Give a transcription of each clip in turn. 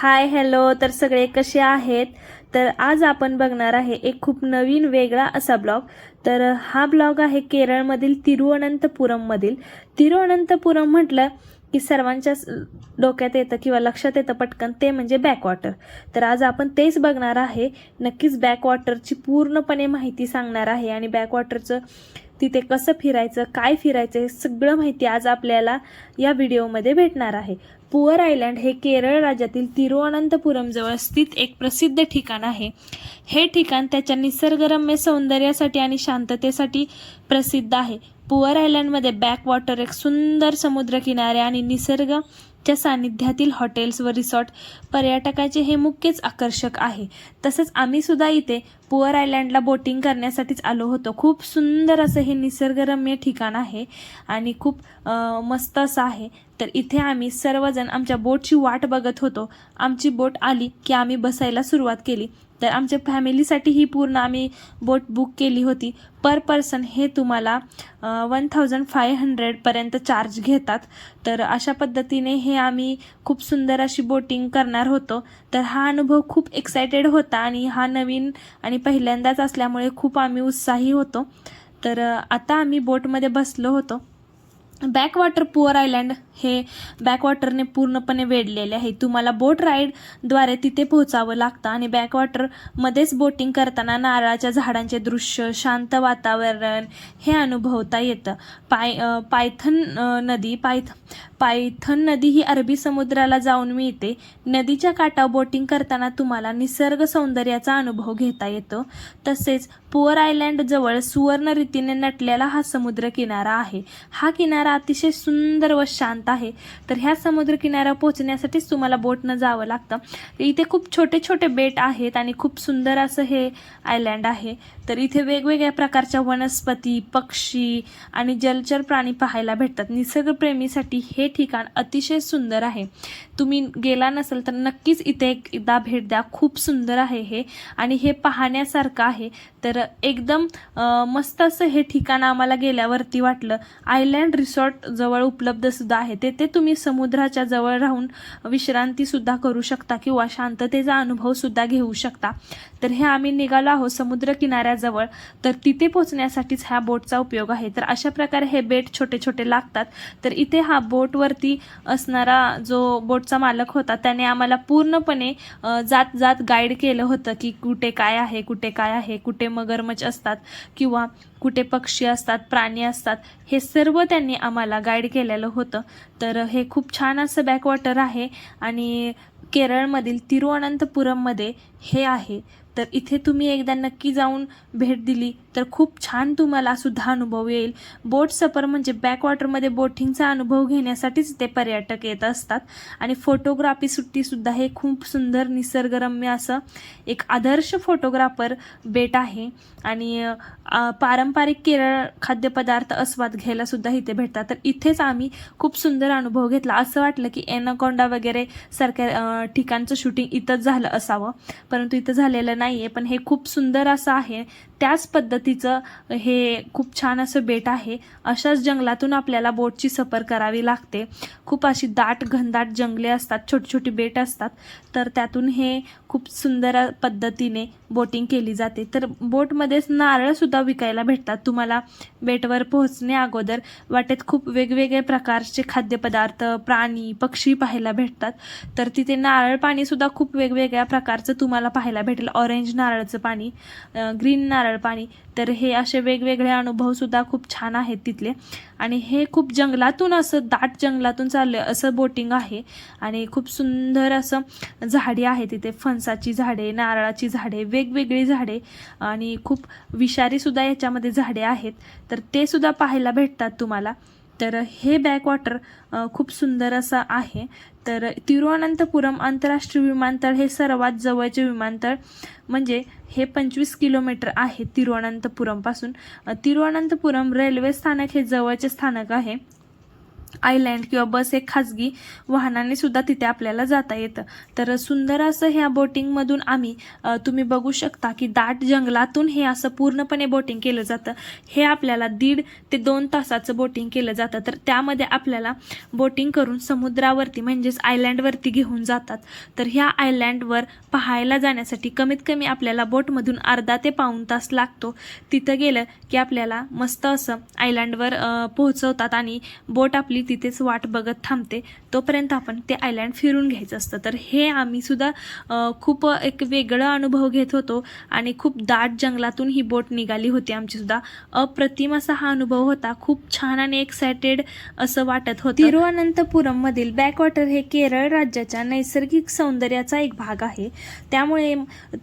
Hi hello तर सगळे कसे आहेत? तर आज आपण बघणार आहे एक खूप नवीन वेगळा असा ब्लॉग. तर हा ब्लॉग आहे केरळमधील तिरुअनंतपुरममधील. तिरुअनंतपुरम म्हटलं की सर्वांच्या डोक्यात येतं किंवा लक्षात येतं पटकन ते म्हणजे बॅकवॉटर तर आज आपण तेच बघणार आहे. नक्कीच बॅकवॉटरची पूर्णपणे माहिती सांगणार आहे आणि बॅकवॉटरचं तिथे कसं फिरायचं काय फिरायचं हे सगळं माहिती आज आपल्याला या व्हिडिओमध्ये भेटणार आहे. पुअर आयलँड हे केरळ राज्यातील तिरुवनंतपुरमजवळ स्थित एक प्रसिद्ध ठिकाण आहे. हे ठिकाण त्याच्या निसर्गरम्य सौंदर्यासाठी आणि शांततेसाठी प्रसिद्ध आहे. पुअर आयलँडमध्ये बॅकवॉटर एक सुंदर समुद्रकिनारे आणि निसर्गाच्या सानिध्यातील हॉटेल्स व रिसॉर्ट पर्यटकाचे हे मुख्यच आकर्षक आहे. तसंच आम्ही सुद्धा इथे पुअर आयलँडला बोटिंग करण्यासाठीच आलो होतो. खूप सुंदर असं हे निसर्गरम्य ठिकाण आहे आणि खूप मस्त असं आहे. तर इथे आम्ही सर्वजण आमच्या बोटची वाट बघत होतो. आमची बोट आली की आम्ही बसायला सुरुवात केली. तर आमच्या फॅमिलीसाठी ही पूर्ण आम्ही बोट बुक केली होती. पर पर्सन हे तुम्हाला वन थाउजंड फाय हंड्रेडपर्यंत चार्ज घेतात. तर अशा पद्धतीने हे आम्ही खूप सुंदर अशी बोटिंग करणार होतो. तर हा अनुभव खूप एक्सायटेड होता आणि हा नवीन आणि पहिल्यांदाच असल्यामुळे खूप आम्ही उत्साही होतो. तर आता आम्ही बोटमध्ये बसलो होतो. बॅकवॉटर पुअर आयलँड हे बॅकवॉटरने पूर्णपणे वेढलेले आहे. तुम्हाला बोट राईडद्वारे तिथे पोहोचावं लागतं आणि बॅकवॉटरमध्येच बोटिंग करताना नारळाच्या झाडांचे दृश्य शांत वातावरण हे अनुभवता येतं. पाय पायथन नदी पायथ पायथन नदी ही अरबी समुद्राला जाऊन मिळते. नदीच्या काठावर बोटिंग करताना तुम्हाला निसर्ग सौंदर्याचा अनुभव घेता येतो. तसेच पोअर आयलँड जवळ सुवर्ण रीतीने नटलेला हा समुद्र किनारा आहे. हा किनारा अतिशय सुंदर व शांत आहे. तर ह्या समुद्र पोहोचण्यासाठीच तुम्हाला बोटनं जावं लागतं. इथे खूप छोटे छोटे बेट आहेत आणि खूप सुंदर असं हे आयलँड आहे. तर इथे वेगवेगळ्या प्रकारच्या वनस्पती पक्षी आणि जलचर प्राणी पाहायला भेटतात. निसर्गप्रेमीसाठी हे ठिकाण अतिशय सुंदर आहे. तुम्ही गेला नसेल तर नक्कीच इथे एकदा भेट द्या. खूप सुंदर आहे हे आणि हे पाहण्यासारखं आहे. तर एकदम मस्त असं हे ठिकाण आम्हाला गेल्यावरती वाटलं. आयलँड रिसॉर्ट जवळ उपलब्ध सुद्धा आहे. तेथे तुम्ही समुद्राच्या जवळ राहून विश्रांतीसुद्धा करू शकता किंवा शांततेचा अनुभवसुद्धा घेऊ शकता. तर हे आम्ही निघालो आहोत समुद्र किनाऱ्याजवळ तर तिथे पोहोचण्यासाठीच ह्या बोटचा उपयोग आहे. तर अशा प्रकारे हे बेट छोटे छोटे लागतात. तर इथे हा बोटवरती असणारा जो बोटचा मालक होता त्याने आम्हाला पूर्णपणे जात जात गाईड केलं होतं की कुठे काय आहे कुठे काय आहे कुठे मगरमच्छ असतात किंवा कुठे पक्षी असतात प्राणी असतात हे सर्व त्यांनी आम्हाला गाईड केलेलं होतं. तर हे खूप छान असं बॅकवॉटर आहे आणि केरळमधील तिरुअनंतपुरममध्ये हे आहे. तर इथे तुम्ही एकदा नक्की जाऊन भेट दिली तर खूप छान तुम्हाला सुद्धा अनुभव येईल. बोट सफर म्हणजे बॅकवॉटरमध्ये बोटिंगचा अनुभव घेण्यासाठीच ते पर्यटक येत असतात. आणि फोटोग्राफी सुट्टीसुद्धा हे खूप सुंदर निसर्गरम्य असं एक आदर्श फोटोग्राफर बेट आहे. आणि पारंपरिक केरळ खाद्यपदार्थ आस्वाद घ्यायलासुद्धा इथे भेटतात. तर इथेच आम्ही खूप सुंदर अनुभव घेतला. असं वाटलं की एनाकोंडा वगैरे सारख्या ठिकाणचं शूटिंग इथंच झालं असावं. परंतु इथं झालेलं नाही आहे पण हे खूप सुंदर असं आहे. त्याच पद्धतीचं हे खूप छान असं बेट आहे. अशाच जंगलातून आपल्याला बोटची सफर करावी लागते. खूप अशी दाट घनदाट जंगले असतात छोटी छोटी बेट असतात. तर त्यातून हे खूप सुंदर पद्धतीने बोटिंग केली जाते. तर बोटमध्येच नारळसुद्धा विकायला भेटतात तुम्हाला बेटवर पोहोचणे अगोदर. वाटेत खूप वेगवेगळे प्रकारचे खाद्यपदार्थ प्राणी पक्षी पाहायला भेटतात. तर तिथे नारळ पाणीसुद्धा खूप वेगवेगळ्या प्रकारचं तुम्हाला पाहायला भेटेल. ऑरेंज नारळाचं पाणी ग्रीन नारळ पाणी. तर हे असे वेगवेगळे अनुभवसुद्धा खूप छान आहेत तिथले. आणि हे खूप जंगलातून असं दाट जंगलातून चाललं असं बोटिंग आहे. आणि खूप सुंदर असं झाडी आहे तिथे. फणसाची झाडे नारळाची झाडे वेगवेगळी झाडे. आणि खूप विषारीसुद्धा याच्यामध्ये झाडे आहेत. तर ते सुद्धा पाहायला भेटतात तुम्हाला. तर हे बॅकवॉटर खूप सुंदर असं आहे. तर तिरुवनंतपुरम आंतरराष्ट्रीय विमानतळ हे सर्वात जवळचे विमानतळ. म्हणजे हे पंचवीस किलोमीटर आहे तिरुवनंतपुरमपासून अ, तिरुवनंतपुरम रेल्वे स्थानक हे जवळचे स्थानक आहे. आयलँड किंवा बस हे खाजगी वाहनाने सुद्धा तिथे आपल्याला जाता येतं. तर सुंदर असं ह्या बोटिंगमधून आम्ही तुम्ही बघू शकता की दाट जंगलातून हे असं पूर्णपणे बोटिंग केलं जातं. हे आपल्याला दीड ते दोन तासाचं बोटिंग केलं जातं. तर त्यामध्ये आपल्याला बोटिंग करून समुद्रावरती म्हणजेच आयलँडवरती घेऊन जातात. तर ह्या आयलँडवर पाहायला जाण्यासाठी कमीत कमी आपल्याला बोटमधून अर्धा ते पाऊण तास लागतो. तिथं गेलं की आपल्याला मस्त असं आयलँडवर पोहोचवतात आणि बोट आपली तिथेच वाट बघत थांबते तोपर्यंत आपण ते आयलँड फिरून घ्यायचं असतं. तर हे आम्ही सुद्धा खूप एक वेगळा अनुभव घेत होतो आणि खूप दाट जंगलातून ही बोट निघाली होती आमचीसुद्धा अप्रतिम असा हा अनुभव होता. खूप छान आणि एक्सायटेड असं वाटत होतं. तिरुअनंतपुरममधील बॅकवॉटर हे केरळ राज्याच्या नैसर्गिक सौंदर्याचा एक भाग आहे. त्यामुळे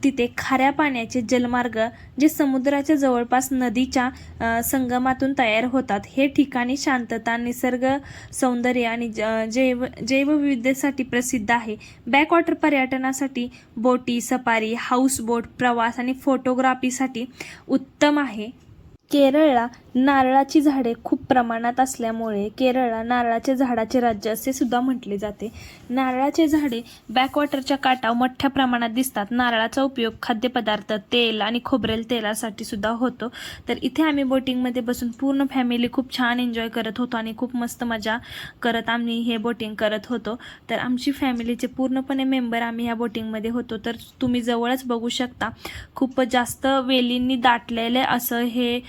तिथे खाऱ्या पाण्याचे जलमार्ग जे समुद्राच्या जवळपास नदीच्या संगमातून तयार होतात हे ठिकाणी शांतता निसर्ग सौंदर्य आणि ज- जैव जैवविविधतेसाठी प्रसिद्ध आहे. बॅकवॉटर पर्यटनासाठी बोटी सफारी हाऊसबोट प्रवास आणि फोटोग्राफीसाठी उत्तम आहे. केरळला नारळाची झाडे खूप प्रमाणात असल्यामुळे केरळला नारळाचे झाडाचे राज्य असे सुद्धा म्हटले जाते. नारळाचे झाडे बॅकवॉटरच्या काठावर मोठ्या प्रमाणात दिसतात. नारळाचा उपयोग खाद्यपदार्थ तेल आणि खोबरेल तेलासाठी सुद्धा होतो. तर इथे आम्ही बोटिंगमध्ये बसून पूर्ण फॅमिली खूप छान एन्जॉय करत होतो आणि खूप मस्त मजा करत आम्ही हे बोटिंग करत होतो. तर आमची फॅमिलीचे पूर्णपणे मेंबर आम्ही ह्या बोटिंगमध्ये होतो. तर तुम्ही जवळच बघू शकता. खूप जास्त वेलींनी दाटलेले असं हे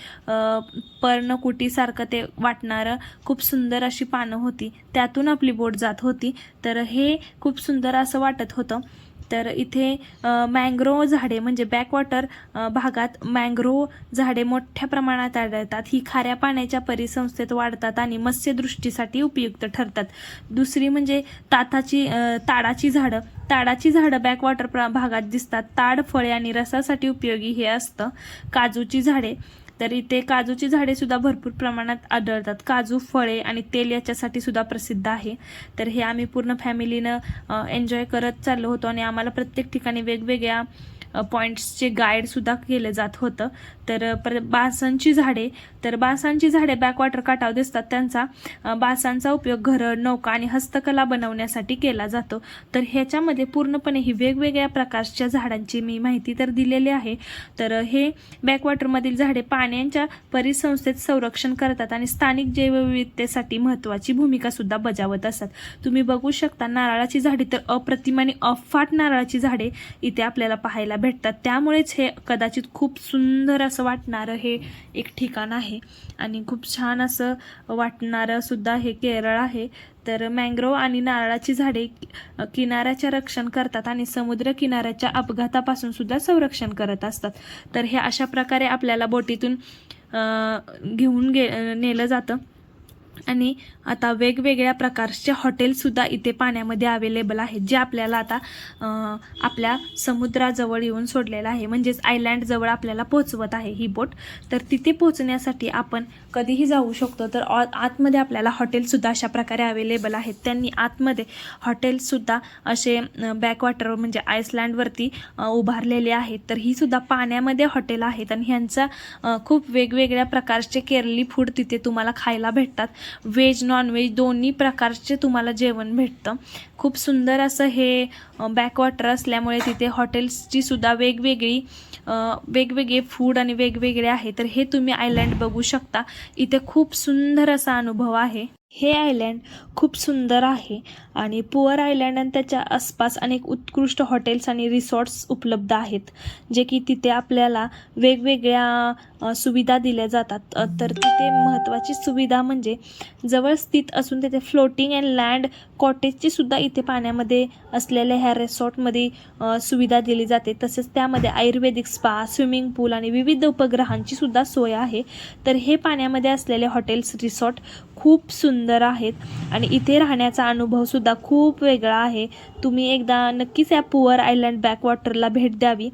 पर्णकुटीसारखं ते वाटणारं खूप सुंदर अशी पानं होती. त्यातून आपली बोट जात होती. तर हे खूप सुंदर असं वाटत होतं. तर इथे मँग्रोव झाडे म्हणजे बॅकवॉटर भागात मँग्रोव झाडे मोठ्या प्रमाणात आढळतात. ही खाऱ्या पाण्याच्या परिसंस्थेत वाढतात आणि मत्स्यदृष्टीसाठी उपयुक्त ठरतात. दुसरी म्हणजे ताताची ताडाची झाडं. ताडाची झाडं बॅकवॉटर प्र भागात दिसतात. ताड फळे आणि रसासाठी उपयोगी हे असतं. काजूची झाडे. तर इथे काजूची झाडे सुद्धा भरपूर प्रमाणात आढळतात. काजू फळे आणि तेल याच्यासाठी सुद्धा प्रसिद्ध आहे. तर हे आम्ही पूर्ण फॅमिलीनं एन्जॉय करत चाललो होतो आणि आम्हाला प्रत्येक ठिकाणी वेगवेगळ्या पॉईंट्सचे गाईडसुद्धा केलं जात होतं. तर पर बासांची झाडे तर बासांची झाडे बॅकवॉटर काठावर दिसतात. त्यांचा बासांचा उपयोग घरं नौका आणि हस्तकला बनवण्यासाठी केला जातो. तर ह्याच्यामध्ये पूर्णपणे ही वेगवेगळ्या प्रकारच्या झाडांची मी माहिती तर दिलेली आहे. तर हे बॅकवॉटरमधील झाडे पाण्याच्या परिसंस्थेत संरक्षण करतात आणि स्थानिक जैवविविधतेसाठी महत्त्वाची भूमिका सुद्धा बजावत असतात. तुम्ही बघू शकता नारळाची झाडे तर अप्रतिम आणि अफाट नारळाची झाडे इथे आपल्याला पाहायला भेटतात. त्यामुळेच हे कदाचित खूप सुंदर असं वाटणारं हे एक ठिकाण आहे. आणि खूप छान असं वाटणारं सुद्धा हे केरळ आहे. तर मँग्रोव आणि नारळाची झाडे किनाऱ्याचे रक्षण करतात आणि समुद्र किनाऱ्याच्या अपघातापासून सुद्धा संरक्षण करत असतात. तर हे अशा प्रकारे आपल्याला बोटीतून घेऊन गे नेलं जातं. आणि आता वेगवेगळ्या प्रकारचे हॉटेलसुद्धा इथे पाण्यामध्ये अवेलेबल आहेत जे आपल्याला आता आपल्या समुद्राजवळ येऊन सोडलेलं आहे. म्हणजेच आयलँडजवळ आपल्याला पोचवत आहे ही बोट तर तिथे पोचण्यासाठी आपण कधीही जाऊ शकतो. तर ऑ- आतमध्ये आपल्याला हॉटेलसुद्धा अशा प्रकारे अवेलेबल आहेत. त्यांनी आतमध्ये हॉटेलसुद्धा असे बॅकवॉटर म्हणजे आयसलँडवरती उभारलेले आहेत. तर ही सुद्धा पाण्यामध्ये हॉटेल आहेत आणि ह्यांचा खूप वेगवेगळ्या प्रकारचे केरली फूड तिथे तुम्हाला खायला भेटतात. व्हेज नॉनव्हेज दोन्ही प्रकारचे तुम्हाला जेवण भेटतं. खूप सुंदर असं हे बॅकवॉटर असल्यामुळे तिथे हॉटेल्सची सुद्धा वेगवेगळी वेगवेगळे फूड आणि वेगवेगळे आहे. तर हे तुम्ही आयलँड बघू शकता. इथे खूप सुंदर असा अनुभव आहे. हे आयलँड खूप सुंदर आहे आणि पुअर आयलँड आणि त्याच्या आसपास अनेक उत्कृष्ट हॉटेल्स आणि रिसॉर्ट्स उपलब्ध आहेत जे की तिथे आपल्याला वेगवेगळ्या सुविधा दिल्या जातात. तर तिथे महत्त्वाची सुविधा म्हणजे जवळ स्थित असून तिथे फ्लोटिंग अँड लँड कॉटेजची सुद्धा इथे पाण्यामध्ये असलेल्या ह्या रिसॉर्टमध्ये सुविधा दिली जाते. तसेच त्यामध्ये आयुर्वेदिक स्पा स्विमिंग पूल आणि विविध उपग्रहांची सुद्धा सोय आहे. तर हे पाण्यामध्ये असलेले हॉटेल्स रिसॉर्ट खूप सुंदर आहेत. आणि इथे राहण्याचा अनुभव सुद्धा खूप वेगळा आहे. तुम्ही एकदा नक्कीच या पुअर आयलँड बॅकवॉटरला भेट द्यावी.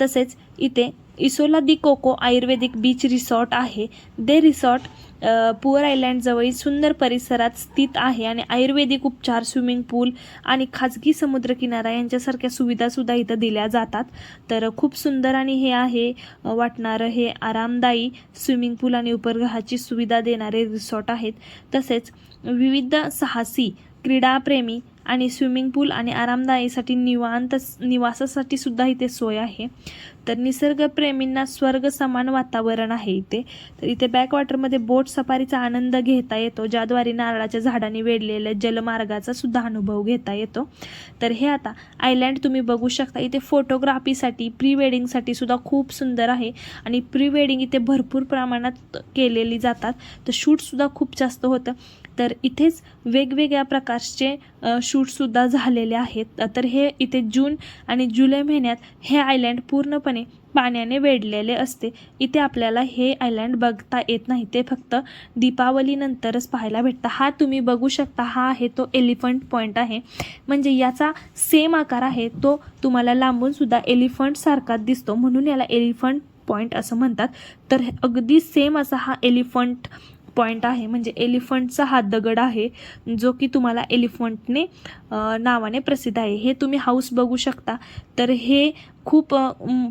तसेच इथे Isola di Coco ayurvedic beach resort आहे. दे रिसॉर्ट पुअर आयलँडजवळील सुंदर परिसरात स्थित आहे आणि आयुर्वेदिक उपचार स्विमिंग पूल आणि खाजगी समुद्रकिनारा यांच्यासारख्या सुविधासुद्धा इथं दिल्या जातात. तर खूप सुंदर आणि हे आहे वाटणारं हे आरामदायी स्विमिंग पूल आणि उपग्रहाची सुविधा देणारे रिसॉर्ट आहेत. तसेच विविध साहसी क्रीडाप्रेमी आणि स्विमिंग पूल आणि आरामदायीसाठी निवांत निवासासाठी सुद्धा इथे सोय आहे. तर निसर्गप्रेमींना स्वर्ग समान वातावरण आहे इथे. तर इथे बॅकवॉटरमध्ये बोट सफारीचा आनंद घेता येतो ज्याद्वारे नारळाच्या झाडांनी वेढलेल्या जलमार्गाचा सुद्धा अनुभव घेता येतो. तर हे आता आयलँड तुम्ही बघू शकता. इथे फोटोग्राफीसाठी प्री वेडिंगसाठी सुद्धा खूप सुंदर आहे आणि प्री वेडिंग इथे भरपूर प्रमाणात केलेली जातात. तर शूटसुद्धा खूप जास्त होतं. तर इथेच वेगवेगळ्या प्रकारचे शूटसुद्धा झालेले आहेत. तर हे इथे जून आणि जुलै महिन्यात हे आयलँड पूर्णपणे पाण्याने वेढलेले असते. इथे आपल्याला हे आयलँड बघता येत नाही. ते फक्त दीपावलीनंतरच पाहायला भेटतं. हा तुम्ही बघू शकता. हा आहे तो एलिफंट पॉईंट आहे. म्हणजे याचा सेम आकार आहे. तो तुम्हाला लांबूनसुद्धा एलिफंटसारखा दिसतो. म्हणून याला एलिफंट पॉईंट असं म्हणतात. तर अगदी सेम असा हा एलिफंट पॉईंट आहे म्हणजे एलिफंटचा हा दगड आहे जो की तुम्हाला एलिफंटने नावाने प्रसिद्ध आहे. हे तुम्ही हाऊस बघू शकता. तर हे खूप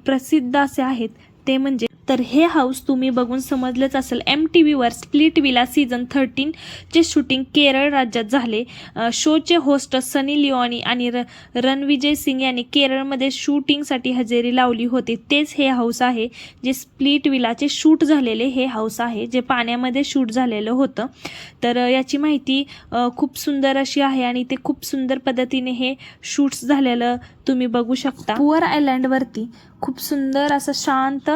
प्रसिद्ध असे आहेत. ते म्हणजे तर हे हाऊस तुम्ही बघून समजलंच असेल. एम टी व्हीवर स्प्लिट विला सीझन थर्टीनचे शूटिंग केरळ राज्यात झाले. शोचे होस्ट सनी लिओनी आणि र रणविजय सिंग यांनी केरळमध्ये शूटिंगसाठी हजेरी लावली होती. तेच हे हाऊस आहे. जे स्प्लिट विलाचे शूट झालेले हे हाऊस आहे. जे पाण्यामध्ये शूट झालेलं होतं. तर याची माहिती खूप सुंदर अशी आहे आणि ते खूप सुंदर पद्धतीने हे शूट्स झालेलं तुम्ही बघू शकता. पुअर आयलँडवरती खूप सुंदर असं शांत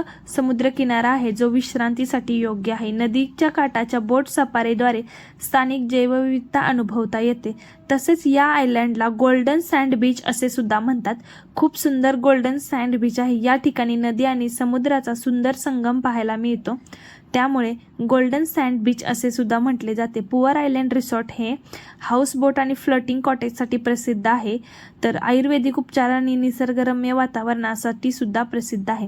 समुद्रकिनारा आहे जो विश्रांतीसाठी योग्य आहे. नदीच्या काठाच्या बोट सफारीद्वारे स्थानिक जैवविविधता अनुभवता येते. तसेच या आयलँडला गोल्डन सँड बीच असे सुद्धा म्हणतात. खूप सुंदर गोल्डन सँड बीच आहे. या ठिकाणी नदी आणि समुद्राचा सुंदर संगम पाहायला मिळतो. त्यामुळे गोल्डन सँड बीच असे सुद्धा म्हटले जाते. पुअर आयलँड रिसॉर्ट हे हाऊस बोट आणि फ्लटिंग कॉटेजसाठी प्रसिद्ध आहे. तर आयुर्वेदिक उपचार आणि निसर्गरम्य वातावरणासाठी सुद्धा प्रसिद्ध आहे.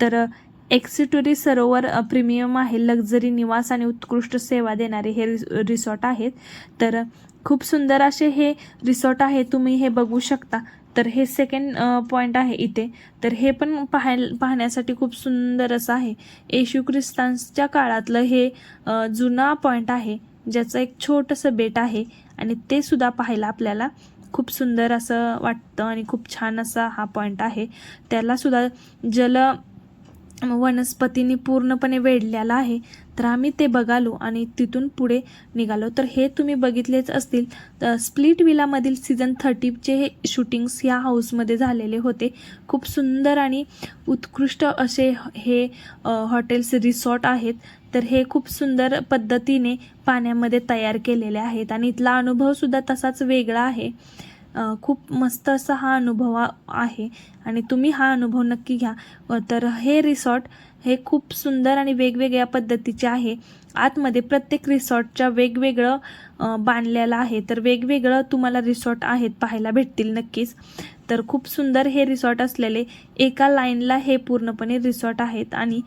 तर एक्सिटुरी सरोवर प्रीमियम आहे लक्झरी निवास आणि उत्कृष्ट सेवा देणारे हे रिसॉर्ट आहेत तर खूप सुंदर असे हे रिसॉर्ट आहे तुम्ही हे बघू शकता तर हे सेकंड पॉईंट आहे इथे तर हे पण पाहाय पाहण्यासाठी खूप सुंदर असं आहे येशू ख्रिस्तांच्या काळातलं हे जुना पॉईंट आहे ज्याचं एक छोटंसं बेट आहे आणि ते सुद्धा पाहायला आपल्याला खूप सुंदर असं वाटतं आणि खूप छान असा हा पॉईंट आहे त्यालासुद्धा जल वनस्पतींनी पूर्णपणे वेढलेला आहे तर आम्ही ते बघालो आणि तिथून पुढे निघालो. तर हे तुम्ही बघितलेच असतील. तर स्प्लिट विलामधील सीझन थर्टीचे हे शूटिंग्स या हाऊसमध्ये झालेले होते. खूप सुंदर आणि उत्कृष्ट असे हे हॉटेल्स रिसॉर्ट आहेत. तर हे खूप सुंदर पद्धतीने पाण्यामध्ये तयार केलेले आहेत आणि इथला अनुभवसुद्धा तसाच वेगळा आहे. खूप मस्त असा हा अनुभव आहे. आणि तुम्ही हा अनुभव नक्की घ्या. तर हे रिसॉर्ट हे खूप सुंदर आणि वेगवेगळ्या पद्धतीचे आहे. आतमध्ये प्रत्येक रिसॉर्टच्या वेगवेगळं बांधलेलं आहे. तर वेगवेगळं तुम्हाला रिसॉर्ट आहेत पाहायला भेटतील नक्कीच. तर खूप सुंदर हे रिसॉर्ट असलेले एका लाईनला हे पूर्णपणे रिसॉर्ट आहेत आणि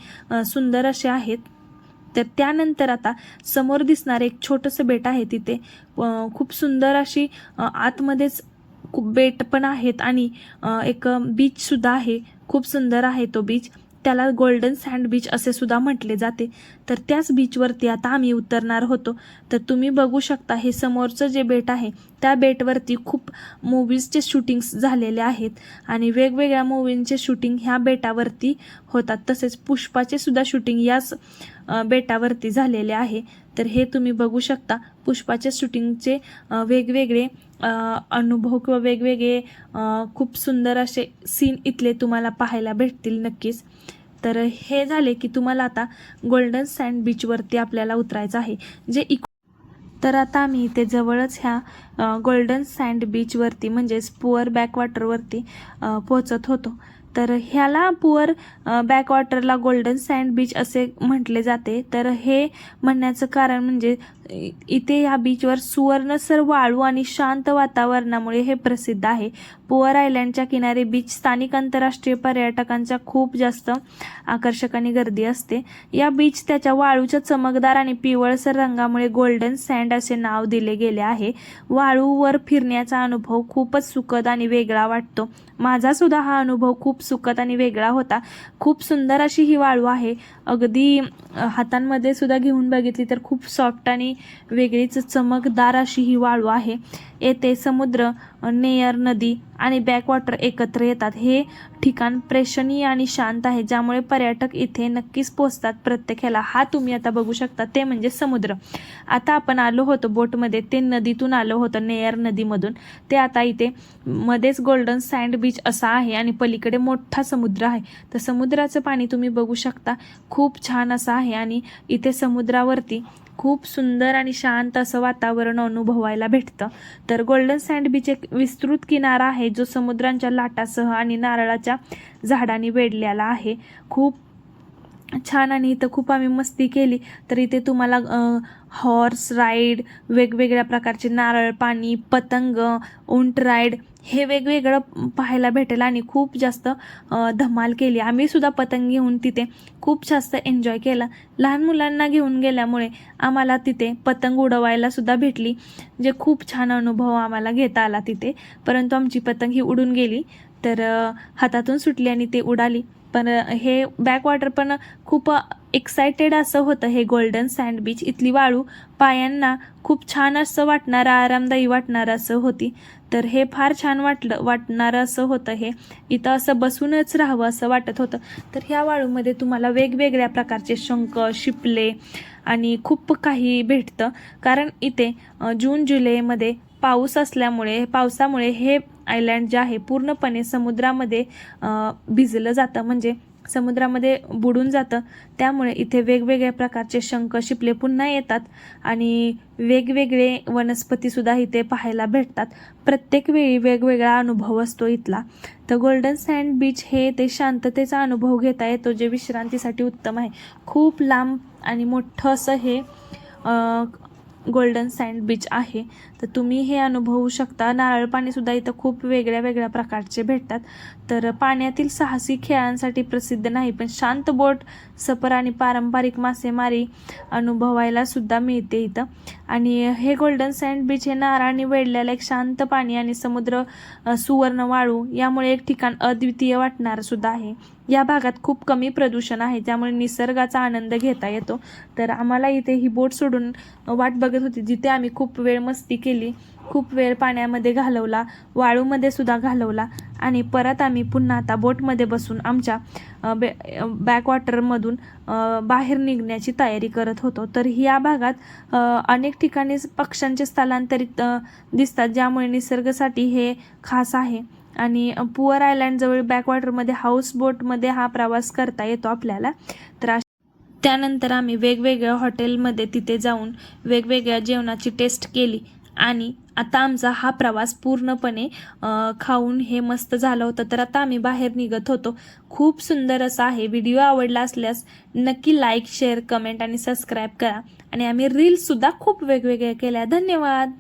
सुंदर असे आहेत. तर त्यानंतर आता समोर दिसणारे एक छोटंसं बेट आहे तिथे. खूप सुंदर अशी आतमध्येच खूप बेट पण आहेत आणि एक बीचसुद्धा आहे. खूप सुंदर आहे तो बीच त्याला गोल्डन सँड बीच असे सुद्धा म्हटले जाते. तर त्याच बीचवरती आता आम्ही उतरणार होतो. तर तुम्ही बघू शकता हे समोरचं जे बेट आहे त्या बेटवरती खूप मूवीजचे शूटिंग्स झालेले आहेत. आणि वेगवेगळ्या मूवींचे शूटिंग ह्या बेटावरती होतात. तसेच पुष्पाचे सुद्धा शूटिंग याच बेटावरती झालेले आहे. तर हे तुम्ही बघू शकता. पुष्पाच्या शूटिंगचे वेगवेगळे अनुभव किंवा वेगवेगळे खूप सुंदर असे सीन इथले तुम्हाला पाहायला भेटतील नक्कीच. तर हे झाले की तुम्हाला आता गोल्डन सँड बीचवरती आपल्याला उतरायचं आहे. जे इक तर आता आम्ही इथे जवळच ह्या गोल्डन सँड बीचवरती म्हणजेच पुअर बॅकवॉटरवरती पोहोचत होतो. तर ह्याला पुअर बॅकवॉटरला गोल्डन सँड बीच असे म्हटले जाते. तर हे म्हणण्याचं कारण म्हणजे इथे या बीचवर सुवर्णसर वाळू आणि शांत वातावरणामुळे हे प्रसिद्ध आहे. पुअर आयलँडच्या किनारी बीच स्थानिक आंतरराष्ट्रीय पर्यटकांच्या खूप जास्त आकर्षक आणि गर्दी असते. या बीच त्याच्या वाळूच्या चमकदार आणि पिवळसर रंगामुळे गोल्डन सँड असे नाव दिले गेले आहे. वाळू वाळूवर फिरण्याचा अनुभव खूपच सुखद आणि वेगळा वाटतो. माझा सुद्धा हा अनुभव खूप सुखद आणि वेगळा होता. खूप सुंदर अशी ही वाळू आहे. अगदी हातांमध्ये सुद्धा घेऊन बघितली तर खूप सॉफ्ट आणि वेगळीच चमकदार अशी ही वाळू आहे. येथे समुद्र नेयर नदी आणि बॅकवॉटर एकत्र येतात. हे ठिकाण प्रेक्षणीय आणि शांत आहे ज्यामुळे पर्यटक इथे नक्कीच पोचतात प्रत्येकाला हा तुम्ही आता बघू शकता ते म्हणजे समुद्र. आता आपण आलो होतो बोटमध्ये ते नदीतून आलो होतं नेयर नदीमधून. ते आता इथे मध्येच गोल्डन सँड बीच असा आहे आणि पलीकडे मोठा समुद्र आहे. तर समुद्राचं पाणी तुम्ही बघू शकता खूप छान असं आहे आणि इथे समुद्रावरती खूप सुंदर आणि शांत असं वातावरण अनुभवायला भेटतं. तर गोल्डन सँड बीच एक विस्तृत किनारा आहे जो समुद्रांच्या लाटासह आणि नारळाच्या झाडांनी वेढलेला आहे. खूप छान आणि इथं खूप आम्ही मस्ती केली. तर इथे तुम्हाला हॉर्स राईड वेगवेगळ्या प्रकारचे नारळ पाणी पतंग उंट राईड हे वेगवेगळं पाहायला भेटेल आणि खूप जास्त धमाल केली. आम्ही सुद्धा पतंग घेऊन तिथे खूप जास्त एन्जॉय केला. लहान मुलांना घेऊन गेल्यामुळे आम्हाला तिथे पतंग उडवायला सुद्धा भेटली जे खूप छान अनुभव आम्हाला घेता आला तिथे. परंतु आमची पतंग ही उडून गेली. तर हातातून सुटली आणि ते उडाली. पण हे बॅकवॉटर पण खूप एक्सायटेड असं होतं हे गोल्डन सँड बीच इथली वाळू पायांना खूप छान असं वाटणारं आरामदायी वाटणारं असं होती. तर हे फार छान वाटलं वाटणारं असं होतं हे. इथं असं बसूनच राहावं असं वाटत होतं. तर ह्या वाळूमध्ये तुम्हाला वेगवेगळ्या प्रकारचे शंख शिपले आणि खूप काही भेटतं. कारण इथे जून जुलैमध्ये पाऊस असल्यामुळे पावसामुळे हे आयलँड जे आहे पूर्णपणे समुद्रामध्ये भिजलं जातं. म्हणजे समुद्रामध्ये बुडून जातं. त्यामुळे इथे वेगवेगळ्या प्रकारचे शंख शिपले पुन्हा येतात आणि वेगवेगळे वनस्पतीसुद्धा इथे पाहायला भेटतात. प्रत्येक वेळी वेगवेगळा अनुभव असतो इथला. तर गोल्डन सँड बीच हे ते शांततेचा अनुभव घेता येतो जे विश्रांतीसाठी उत्तम आहे. खूप लांब आणि मोठं असं हे गोल्डन सँड बीच आहे. तर तुम्ही हे अनुभवू शकता. नारळ पाणीसुद्धा इथं खूप वेगळ्या वेगळ्या प्रकारचे भेटतात. तर पाण्यातील साहसी खेळांसाठी प्रसिद्ध नाही पण शांत बोट सफर आणि पारंपरिक मासेमारी अनुभवायला सुद्धा मिळते इथं. आणि हे गोल्डन सँड बीच हे नारळाने वेढलेलं एक शांत पाणी आणि समुद्र सुवर्ण वाळू यामुळे एक ठिकाण अद्वितीय वाटणारं सुद्धा आहे. या भागात खूप कमी प्रदूषण आहे त्यामुळे निसर्गाचा आनंद घेता येतो. तर आम्हाला इथे ही बोट सोडून वाट बघत होती जिथे आम्ही खूप वेळ मस्ती केली खूप वेळ पाण्यामध्ये घालवला वाळूमध्ये सुद्धा घालवला आणि परत आम्ही पुन्हा आता बोटमध्ये बसून आमच्या बे बॅकवॉटरमधून बाहेर निघण्याची तयारी करत होतो. तर या भागात अनेक ठिकाणी पक्ष्यांचे स्थलांतरित दिसतात ज्यामुळे निसर्गासाठी हे खास आहे. आणि पुअर आयलँडजवळ बॅकवॉटरमध्ये हाऊस बोटमध्ये हा प्रवास करता येतो आपल्याला. तर त्यानंतर आम्ही वेगवेगळ्या हॉटेलमध्ये तिथे जाऊन वेगवेगळ्या जेवणाची टेस्ट केली आणि आता आमचा हा प्रवास पूर्णपणे खाऊन हे मस्त झालं होतं. तर आता आम्ही बाहेर निघत होतो. खूप सुंदर असा आहे. व्हिडिओ आवडला असल्यास नक्की लाईक शेअर कमेंट आणि सबस्क्राईब करा. आणि आम्ही रील्ससुद्धा खूप वेगवेगळ्या केल्या. धन्यवाद!